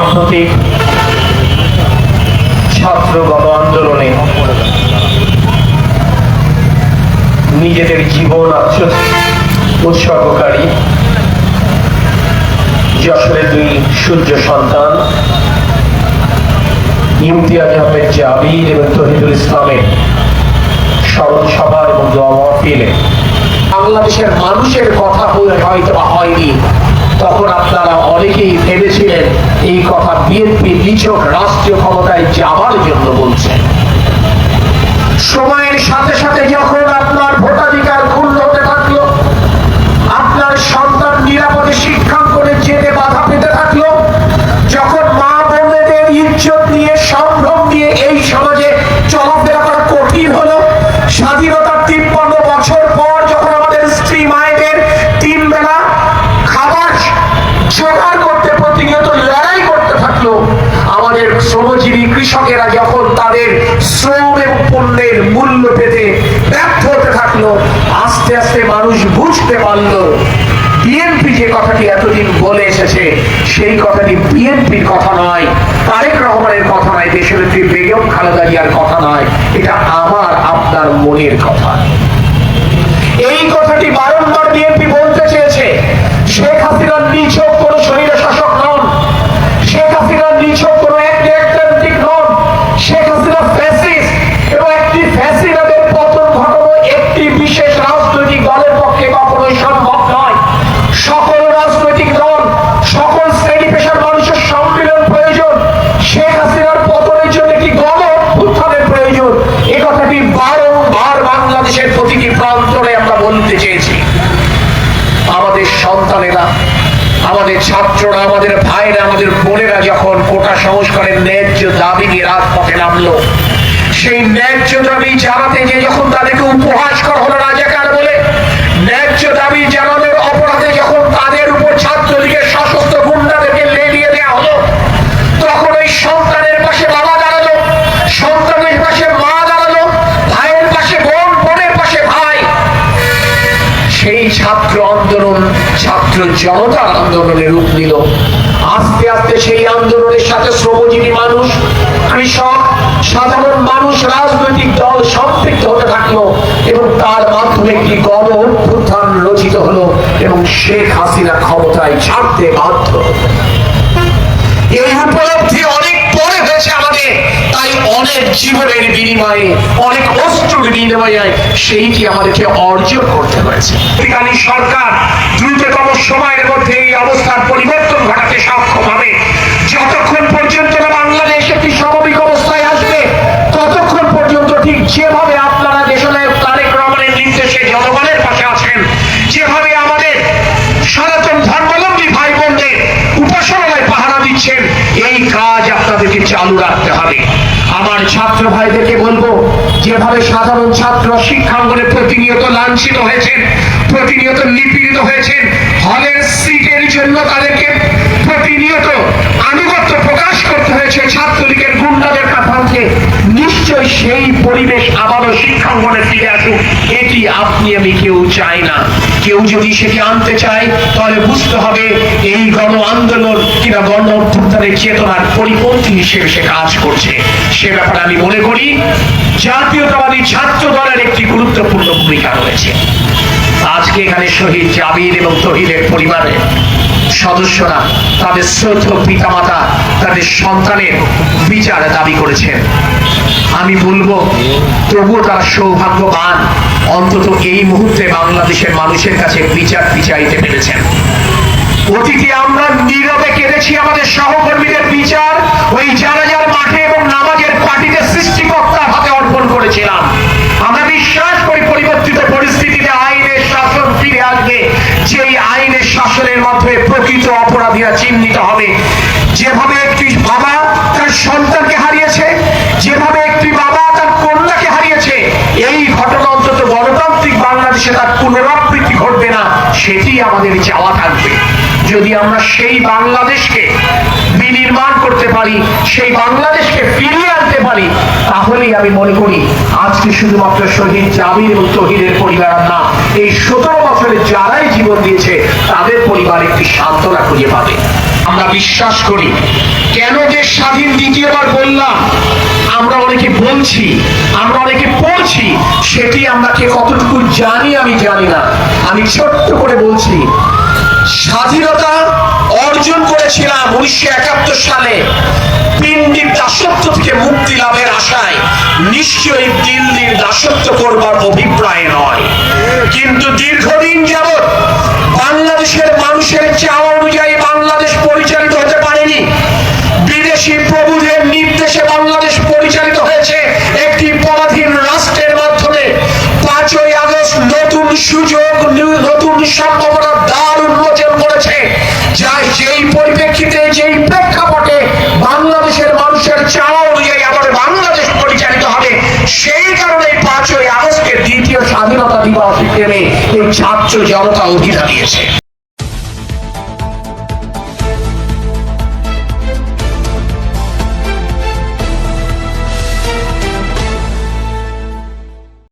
সাম্প্রতিক ছাত্র আন্দোলনে নিজেদের জীবন উৎসর্গকারী যশোরের দুই সূর্য সন্তান, ইমতিয়াজ আহমেদ জাবির এবং তহিদুল ইসলামের স্মরণ সভা এবং দোয়া মাহফিলে বাংলাদেশের মানুষের কথা হয়ে হয়তো হয়নি। তখন আপনারা অনেকেই ভেবেছিলেন এই কথা বিএনপি নিছক রাষ্ট্রীয় ক্ষমতায় যাওয়ার জন্য বলছেন সময়ের সাথে সাথে যখন আপনার ভোটাধিকার ক্ষুণ্ণ আমাদের শ্রমজীবী কৃষকেরা যখন তাদের শ্রম এবং পণ্যের মূল্য পেতে ব্যর্থ হতে থাকল, আস্তে আস্তে মানুষ বুঝতে পারল বিএনপি যে কথাটি এতদিন বলে এসেছে, সেই কথাটি বিএনপির কথা নয়, তারেক রহমানের কথা নয়, দেশনেত্রী বেগম খালেদা জিয়ার কথা নয়, এটা আমার, আপনার মনের কথা। এই কথাটি বারংবার বিএনপি বলতে চেয়েছে। শেখ হাসিনার নিছক কোন শরীরে বাংলাদেশের প্রতিটি প্রান্তরে আমরা বলতে চেয়েছি, আমাদের সন্তানেরা, আমাদের ছাত্ররা, আমাদের ভাইরা, আমাদের বোনেরা যখন কোটা সংস্কারের ন্যায্য দাবি নিয়ে রাজপথে নামলো, সেই ন্যায্য দাবি জানাতে যে যখন তাদেরকে উপহাস করা হলো ছাত্র জনতার আন্দোলনে রূপ নিল আস্তে আস্তে সেই আন্দোলনের সাথে শ্রমজীবী মানুষ, কৃষক, সাধারণ মানুষ, রাজনৈতিক দল সম্পৃক্ত হতে থাকল এবং তার মাধ্যমে একটি গণ অভ্যুত্থান রচিত হলো এবং শেখ হাসিনা ক্ষমতায় ছাড়তে বাধ্য। এই উপলব্ধি অনেক পরে হয়েছে আমাদের তাই অনেক জীবনের বিনিময়ে, অনেক অস্ত্রের বিনিময়ে সেইটি আমাদেরকে অর্জন করতে হয়েছে। আফ্রিকানি সরকার দ্রুততম সময়ের মধ্যে এই অবস্থার পরিবর্তন ঘটাতে সক্ষম হবে। যতক্ষণ পর্যন্ত না বাংলাদেশ একটি স্বাভাবিক অবস্থায় আসবে, ততক্ষণ পর্যন্ত ঠিক যেভাবে আপনারা দেশনায়ক তারেক রহমানের নির্দেশে জনগণের পাশে আছেন, যেভাবে আমাদের সনাতন ধর্মাবলম্বী ভাই বোনদের উপাসনালয় পাহারা দিচ্ছেন, এই কাজ আপনাদেরকে চালু রাখতে হবে। আমার ছাত্র ভাইদেরকে বলব, যেভাবে সাধারণ ছাত্র শিক্ষাঙ্গনে প্রতিনিয়ত লাঞ্ছিত হয়েছেন, প্রতিনিয়ত নিপীড়িত হয়েছেন, হলের সিটের জন্য তাদেরকে প্রতিনিয়ত আনুগত্য প্রকাশ করতে হয়েছে ছাত্রলীগের গুন্ডাদের কাছে নিশ্চয় সেই পরিবেশ আবারও শিক্ষাঙ্গনে ফিরে আসুক। এটি আপনি আমি কেউ চাই না। কেউ যদি সেটি আনতে চায়, তাহলে বুঝতে হবে এই গণ আন্দোলন কিংবা গণ অভ্যুত্থানের চেতনার পরিপন্থী হিসেবে সে কাজ করছে। সে ব্যাপারে আমি মনে করি, জাতীয়তাবাদী ছাত্র দলের একটি গুরুত্বপূর্ণ ভূমিকা রয়েছে। আজকে এখানে শহীদ জাবির এবং তহিদের পরিবারের সদস্যরা তাদের শ্রদ্ধ পিতামাতা, তাদের সন্তানের বিচার দাবি করেছেন। আমি বলব, তবুও তারা সৌভাগ্যবান, অন্তত এই মুহূর্তে বাংলাদেশের মানুষের কাছে বিচার বিচাইতে পেরেছেন। অতীতে আমরা নীরবে কেঁদেছি আমাদের সহকর্মীদের বিচার, ওই যারা যার মাঠে এবং নামাজের পার্টিতে সৃষ্টিকর্তার হাতে অর্পণ করেছিলাম। আমরা বিশ্বাস করি পরিবর্তিত পরিস্থিতিতে আইনের শাসন ফিরে আসবে যেই আইনের শাসনের মাধ্যমে প্রকৃত অপরাধীরা চিহ্নিত হবে। যেভাবে একটি বাবা তার সন্তানকে হারিয়েছে যেভাবে একটি বাবা তার কন্যাকে হারিয়েছে এই ঘটনা অন্তত গণতান্ত্রিক বাংলাদেশে তার পুনরাবৃত্তি ঘটবে না সেটি আমাদের চাওয়া থাকবে। যদি আমরা সেই বাংলাদেশকে বিনির্মাণ করতে পারি, সেই বাংলাদেশকে ফিরিয়ে আনতে পারি, তাহলেই আমি মনে করি আজকে শুধুমাত্র শহীদ জাবির এবং তহিদের পরিবার না, এই সতেরো বছরে যারাই জীবন দিয়েছে, তাদের পরিবার একটি সান্ত্বনা খুঁজে পাবে। আমরা বিশ্বাস করি, কেন যে স্বাধীন দ্বিতীয়বার বললাম, আমরা অনেকে বলছি, আমরা অনেকে পড়ছি, সেটি আমরা কে কতটুকু জানি আমি জানি না। আমি ছোট্ট করে বলছি, স্বাধীনতা অর্জন করেছিলাম উনিশশো একাত্তর সালে। পিন্ডির দাসত্ব থেকে মুক্তি লাভের আশায়। নিশ্চয়ই দিল্লির দাসত্ব করবার অভিপ্রায় নয়। কিন্তু পরিপ্রেক্ষিতে যেই প্রেক্ষাপটে বাংলাদেশের মানুষের চাওয়া অনুযায়ী আমাদের বাংলাদেশ পরিচালিত হবে, সেই কারণে পাঁচই আগস্টের দ্বিতীয় স্বাধীনতা দিবস হিসেবে এই ছাত্র জনতা অধিকার দিয়েছে।